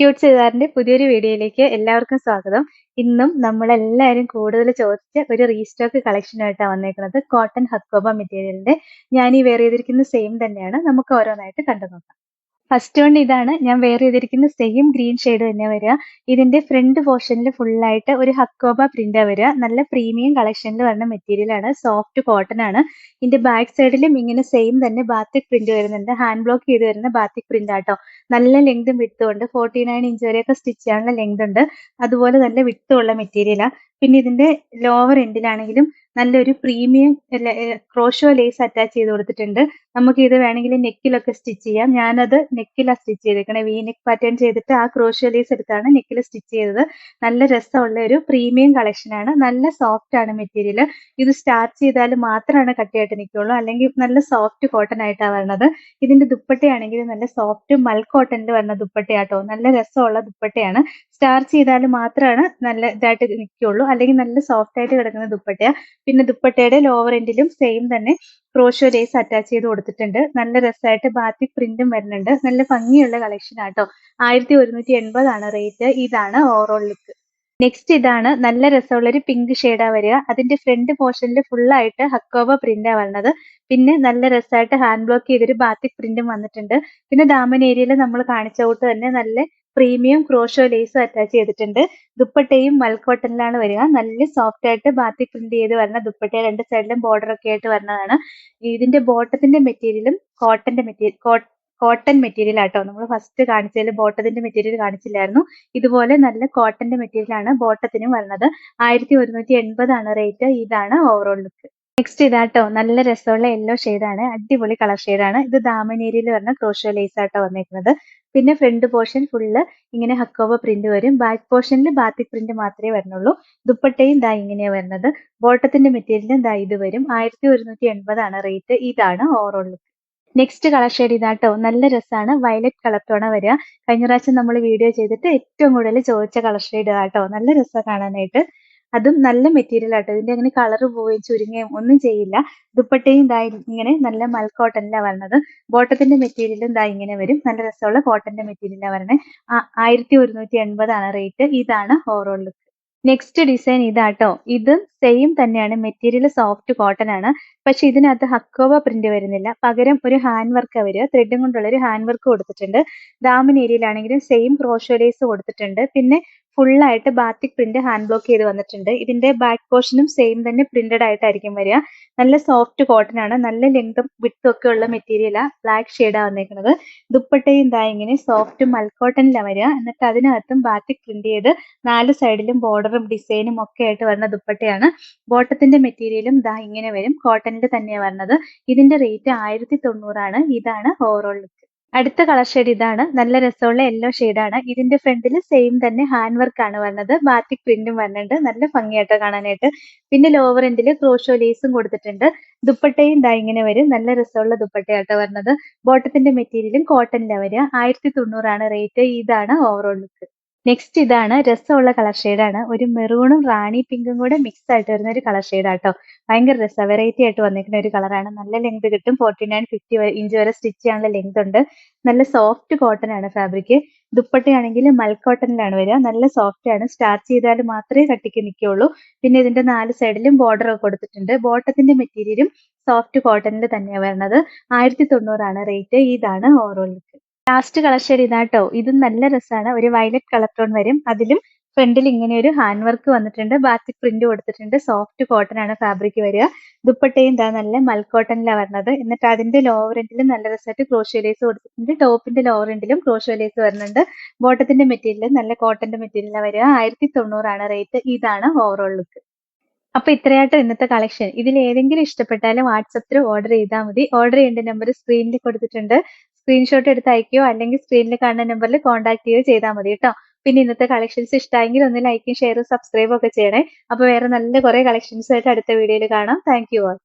Cute ചെയ്താറിന്റെ പുതിയൊരു വീഡിയോയിലേക്ക് എല്ലാവർക്കും സ്വാഗതം. ഇന്നും നമ്മളെല്ലാവരും കൂടുതൽ ചോദിച്ച ഒരു റീസ്റ്റോക്ക് കളക്ഷനായിട്ടാണ് വന്നേക്കുന്നത്. കോട്ടൺ ഹക്കോബ മെറ്റീരിയലിന്റെ ഞാൻ ഈ വെയർ ചെയ്തിരിക്കുന്ന സെയിം തന്നെയാണ്. നമുക്ക് ഓരോന്നായിട്ട് കണ്ടു നോക്കാം ഫസ്റ്റ് വൺ ഇതാണ്. ഞാൻ വെയർ ചെയ്തിരിക്കുന്ന സെയിം ഗ്രീൻ ഷെയ്ഡ് തന്നെ വരിക. ഇതിന്റെ ഫ്രണ്ട് പോർഷനിൽ ഫുള്ളായിട്ട് ഒരു ഹക്കോബ പ്രിന്റ് വരിക. നല്ല പ്രീമിയം കളക്ഷനിൽ വരുന്ന മെറ്റീരിയൽ ആണ്. സോഫ്റ്റ് കോട്ടൺ ആണ്. ഇതിന്റെ ബാക്ക് സൈഡിലും ഇങ്ങനെ സെയിം തന്നെ ബാത്തിക് പ്രിന്റ് വരുന്നുണ്ട്. ഹാൻഡ് ബ്ലോക്ക് ചെയ്ത് വരുന്ന ബാത്തിക് പ്രിന്റ് ആട്ടോ നല്ല ലെങ്തും വിട്ടും ഉണ്ട്. ഫോർട്ടി നയൻ ഇഞ്ച് വരെയൊക്കെ സ്റ്റിച്ച് ചെയ്യാനുള്ള ലെങ്ത് ഉണ്ട്. അതുപോലെ നല്ല വിട്ടുള്ള മെറ്റീരിയലാണ് പിന്നെ ഇതിന്റെ ലോവർ എൻഡിലാണെങ്കിലും നല്ലൊരു പ്രീമിയം ക്രോഷോ ലേസ് അറ്റാച്ച് ചെയ്ത് കൊടുത്തിട്ടുണ്ട്. നമുക്ക് ഇത് വേണമെങ്കിൽ നെക്കിലൊക്കെ സ്റ്റിച്ച് ചെയ്യാം. ഞാനത് നെക്കിലാണ് സ്റ്റിച്ച് ചെയ്തേക്കണേ. വി നെക്ക് പാറ്റേൺ ചെയ്തിട്ട് ആ ക്രോഷോ ലേസ് എടുത്താണ് നെക്കിൽ സ്റ്റിച്ച് ചെയ്തത്. നല്ല രസമുള്ള ഒരു പ്രീമിയം കളക്ഷൻ ആണ്. നല്ല സോഫ്റ്റ് ആണ് മെറ്റീരിയൽ ഇത് സ്റ്റാർച്ച് ചെയ്താൽ മാത്രമാണ് കട്ടിയായിട്ട് നിൽക്കുള്ളൂ അല്ലെങ്കിൽ നല്ല സോഫ്റ്റ് കോട്ടൺ ആയിട്ടാണ് വരുന്നത് ഇതിന്റെ ദുപ്പട്ടയാണെങ്കിൽ നല്ല സോഫ്റ്റ് മൽ കോട്ടണിൽ വരുന്ന ദുപ്പട്ടയാട്ടോ. നല്ല രസമുള്ള ദുപ്പട്ടയാണ്. സ്റ്റാർച്ച് ചെയ്താൽ മാത്രമാണ് നല്ല ഇതായിട്ട് നിൽക്കുള്ളൂ അല്ലെങ്കിൽ നല്ല സോഫ്റ്റ് ആയിട്ട് കിടക്കുന്ന ദുപ്പട്ടയാ. പിന്നെ ദുപ്പട്ടയുടെ ലോവർ എൻഡിലും സെയിം തന്നെ ക്രോഷോ ലേസ് അറ്റാച്ച് ചെയ്ത് കൊടുത്തിട്ടുണ്ട്. നല്ല രസമായിട്ട് ബാത്തിക് പ്രിന്റും വരുന്നുണ്ട്. നല്ല ഭംഗിയുള്ള കളക്ഷൻ ആട്ടോ. ആയിരത്തി ഒരുന്നൂറ്റി എൺപതാണ് റേറ്റ് ഇതാണ് ഓവറോൾ ലുക്ക് നെക്സ്റ്റ് ഇതാണ് നല്ല രസമുള്ള ഒരു പിങ്ക് ഷെയ്ഡാ വരിക. അതിന്റെ ഫ്രണ്ട് പോർഷനിൽ ഫുൾ ആയിട്ട് ഹക്കോബ പ്രിന്റാ വന്നത്. പിന്നെ നല്ല രസമായിട്ട് ഹാൻഡ് ബ്ലോക്ക് ചെയ്തൊരു ബാത്തിക് പ്രിന്റും വന്നിട്ടുണ്ട്. പിന്നെ ദാമൻ ഏരിയയിൽ നമ്മൾ കാണിച്ച കൂട്ട് തന്നെ നല്ല പ്രീമിയം ക്രോഷോ ലേസ് അറ്റാച്ച് ചെയ്തിട്ടുണ്ട്. ദുപ്പട്ടയും മൽക്കോട്ടനിലാണ് വരിക. നല്ല സോഫ്റ്റ് ആയിട്ട് ബാത്തി പ്രിന്റ് ചെയ്ത് വരുന്ന ദുപ്പട്ട രണ്ട് സൈഡിലും ബോർഡർ ഒക്കെ ആയിട്ട് വരുന്നതാണ്. ഇതിന്റെ ബോട്ടത്തിന്റെ മെറ്റീരിയലും കോട്ടന്റെ മെറ്റീരിയൽ കോട്ടൺ മെറ്റീരിയൽ ആട്ടോ. നമ്മൾ ഫസ്റ്റ് കാണിച്ചതിൽ ബോട്ടത്തിന്റെ മെറ്റീരിയൽ കാണിച്ചില്ലായിരുന്നു. ഇതുപോലെ നല്ല കോട്ടന്റെ മെറ്റീരിയൽ ആണ് ബോട്ടത്തിനും വരുന്നത്. ആയിരത്തി ഒരുന്നൂറ്റി എൺപതാണ് റേറ്റ് ഇതാണ് ഓവറോൾ ലുക്ക് നെക്സ്റ്റ് ഇതാട്ടോ. നല്ല രസമുള്ള യെല്ലോ ആണ്. അടിപൊളി കളർ ആണ്. ഇത് ദാമനേരിയിൽ വരുന്ന ക്രോഷോ ലേസ് ആട്ടോ വന്നേക്കുന്നത്. പിന്നെ ഫ്രണ്ട് പോർഷൻ ഫുള്ള് ഇങ്ങനെ ഹക്കോവ പ്രിന്റ് വരും. ബാക്ക് പോർഷനിൽ ബാത്തിക് പ്രിന്റ് മാത്രമേ വരുന്നുള്ളൂ. ദുപ്പട്ടയും ദാ ഇങ്ങനെയാണ് വരുന്നത്. ബോട്ടത്തിന്റെ മെറ്റീരിയലും ദാ ഇത് വരും. ആയിരത്തി ഒരുന്നൂറ്റി എൺപതാണ് റേറ്റ് ഇതാണ് ഓവറോൾ നെക്സ്റ്റ് കളർ ഷെയ്ഡ് ഇതാട്ടോ. നല്ല രസമാണ് വയലറ്റ് കളർ ടോണ വരിക കഴിഞ്ഞ പ്രാവശ്യം നമ്മൾ വീഡിയോ ചെയ്തിട്ട് ഏറ്റവും കൂടുതൽ ചോദിച്ച കളർ ഷെയ്ഡ് ആട്ടോ നല്ല രസമാണ് കാണാനായിട്ട്. അതും നല്ല മെറ്റീരിയൽ ആട്ടോ. ഇതിന്റെ അങ്ങനെ കളർ പോവുകയും ചുരുങ്ങുകയും ഒന്നും ചെയ്യില്ല. ദുപ്പട്ടയും ഇതാ ഇങ്ങനെ നല്ല മൽ കോട്ടണിലാണ് വരണത് ബോട്ടത്തിന്റെ മെറ്റീരിയലും ഇതാ ഇങ്ങനെ വരും. നല്ല രസമുള്ള കോട്ടന്റെ മെറ്റീരിയലാണ് വരണേ. ആയിരത്തി ഒരുന്നൂറ്റി എൺപതാണ് റേറ്റ് ഇതാണ് ഓവറോൾ ലുക്ക് നെക്സ്റ്റ് ഡിസൈൻ ഇതാട്ടോ. ഇത് സെയിം തന്നെയാണ്. മെറ്റീരിയൽ സോഫ്റ്റ് കോട്ടൺ ആണ്. പക്ഷെ ഇതിനകത്ത് ഹക്കോവ പ്രിന്റ് വരുന്നില്ല. പകരം ഒരു ഹാൻഡ് വർക്ക് വരിക. ത്രെഡും കൊണ്ടുള്ള ഒരു ഹാൻഡ് വർക്ക് കൊടുത്തിട്ടുണ്ട്. ദാമൻ ഏരിയയിലാണെങ്കിലും സെയിം ക്രോഷോലേസ് കൊടുത്തിട്ടുണ്ട്. പിന്നെ ഫുള്ളായിട്ട് ബാത്തിക് പ്രിന്റ് ഹാൻഡ് ബ്ലോക്ക് ചെയ്ത് വന്നിട്ടുണ്ട്. ഇതിന്റെ ബാക്ക് പോർഷനും സെയിം തന്നെ പ്രിന്റഡ് ആയിട്ടായിരിക്കും വരിക. നല്ല സോഫ്റ്റ് കോട്ടൺ ആണ്. നല്ല ലെങ്തും വിട്ടും ഒക്കെ ഉള്ള മെറ്റീരിയലാ ബ്ലാക്ക് ഷെയ്ഡാണ് വന്നേക്കുന്നത് ദുപ്പട്ടയും ഇതാ ഇങ്ങനെ സോഫ്റ്റ് മൽക്കോട്ടനിലാണ് വരിക. എന്നിട്ട് അതിനകത്തും ബാത്തിക് പ്രിന്റ് ചെയ്ത് നാല് സൈഡിലും ബോർഡറും ഡിസൈനും ഒക്കെ ആയിട്ട് വരുന്ന ദുപ്പട്ടയാണ്. ബോട്ടത്തിന്റെ മെറ്റീരിയലും ഇതാ ഇങ്ങനെ വരും. കോട്ടണിൽ തന്നെയാണ് വരുന്നത് ഇതിന്റെ റേറ്റ് ആയിരത്തി തൊണ്ണൂറാണ്. ഇതാണ് ഓവറോൾ ലുക്ക് അടുത്ത കളർ ഷെയ്ഡ് ഇതാണ്. നല്ല രസമുള്ള യെല്ലോ ആണ്. ഇതിന്റെ ഫ്രണ്ടിൽ സെയിം തന്നെ ഹാൻഡ് വർക്ക് ആണ് വരുന്നത് ബാത്തിക് പ്രിന്റും വരുന്നുണ്ട് നല്ല ഭംഗിയായിട്ട് കാണാനായിട്ട്. പിന്നെ ലോവർ എൻഡിൽ ക്രോഷോ ലേസും കൊടുത്തിട്ടുണ്ട്. ദുപ്പട്ടയും ദാ ഇങ്ങനെ വരും. നല്ല രസമുള്ള ദുപ്പട്ടയായിട്ട് വരുന്നത് ബോട്ടത്തിന്റെ മെറ്റീരിയലും കോട്ടണിലാണ് വരിക. ആയിരത്തി തൊണ്ണൂറാണ് റേറ്റ് ഇതാണ് ഓവറോൾ ലുക്ക് നെക്സ്റ്റ് ഇതാണ് രസമുള്ള കളർ ആണ്. ഒരു മെറൂണും റാണി പിങ്കും കൂടെ മിക്സ് ആയിട്ട് വരുന്ന ഒരു കളർ ആട്ടോ. ഭയങ്കര രസ വെറൈറ്റി ആയിട്ട് വന്നിരിക്കുന്ന ഒരു കളറാണ് നല്ല ലെങ്ത് കിട്ടും. ഫോർട്ടി നയൻ ഫിഫ്റ്റി ഇഞ്ച് വരെ സ്റ്റിച്ച് ചെയ്യാനുള്ള ലെങ്ത് ഉണ്ട്. നല്ല സോഫ്റ്റ് കോട്ടൺ ആണ് ഫാബ്രിക് ദുപ്പട്ടയാണെങ്കിൽ മൽക്കോട്ടനിലാണ് വരിക. നല്ല സോഫ്റ്റ് ആണ്. സ്റ്റാർച്ച് ചെയ്താൽ മാത്രമേ കട്ടിക്ക് നിൽക്കുകയുള്ളൂ. പിന്നെ ഇതിന്റെ നാല് സൈഡിലും ബോർഡർ ഒക്കെ കൊടുത്തിട്ടുണ്ട്. ബോട്ടത്തിന്റെ മെറ്റീരിയലും സോഫ്റ്റ് കോട്ടണിൽ തന്നെയാണ് വരുന്നത്. ആയിരത്തി തൊണ്ണൂറാണ് റേറ്റ് ഇതാണ് overall look last colour shade ഇതാട്ടോ. ഇത് നല്ല രസമാണ് ഒരു വയലറ്റ് കളർ ടോൺ വരും. അതിലും ഫ്രണ്ടിൽ ഇങ്ങനെ ഒരു ഹാൻഡ് വർക്ക് വന്നിട്ടുണ്ട്. ബാത്തിക് പ്രിന്റ് കൊടുത്തിട്ടുണ്ട്. സോഫ്റ്റ് കോട്ടൺ ആണ് ഫാബ്രിക് വരിക. ദുപ്പട്ടയും എന്താ നല്ല മൽ കോട്ടണിലാണ് വരുന്നത് എന്നിട്ട് അതിന്റെ ലോവർ എൻഡിലും നല്ല രസമായിട്ട് ക്രോഷ്യോലേസ് കൊടുത്തിട്ടുണ്ട്. ടോപ്പിന്റെ ലോവർ എൻഡിലും ക്രോഷ്യോലേസ് വരുന്നുണ്ട്. ബോട്ടത്തിന്റെ മെറ്റീരിയൽ നല്ല കോട്ടന്റെ മെറ്റീരിയലാണ് വരിക. ആയിരത്തി തൊണ്ണൂറാണ് റേറ്റ് ഇതാണ് ഓവറോൾ ലുക്ക് അപ്പൊ ഇത്രയായിട്ട് ഇന്നത്തെ കളക്ഷൻ ഇതിൽ ഏതെങ്കിലും ഇഷ്ടപ്പെട്ടാലും വാട്സപ്പിൽ ഓർഡർ ചെയ്താൽ മതി. ഓർഡർ ചെയ്യേണ്ട നമ്പർ സ്ക്രീനിൽ കൊടുത്തിട്ടുണ്ട്. സ്ക്രീൻഷോട്ട് എടുത്ത് അയക്കുകയോ അല്ലെങ്കിൽ സ്ക്രീനിൽ കാണുന്ന നമ്പറിൽ കോൺടാക്ട് ചെയ്യുകയോ ചെയ്താൽ മതി കേട്ടോ പിന്നെ ഇന്നത്തെ കളക്ഷൻസ് ഇഷ്ടമായെങ്കിൽ ഒന്ന് ലൈക്കും ഷെയറും സബ്സ്ക്രൈബും ഒക്കെ ചെയ്യണേ. അപ്പോൾ വേറെ നല്ല കുറേ കളക്ഷൻസ് ആയിട്ട് അടുത്ത വീഡിയോയിൽ കാണാം. Thank you all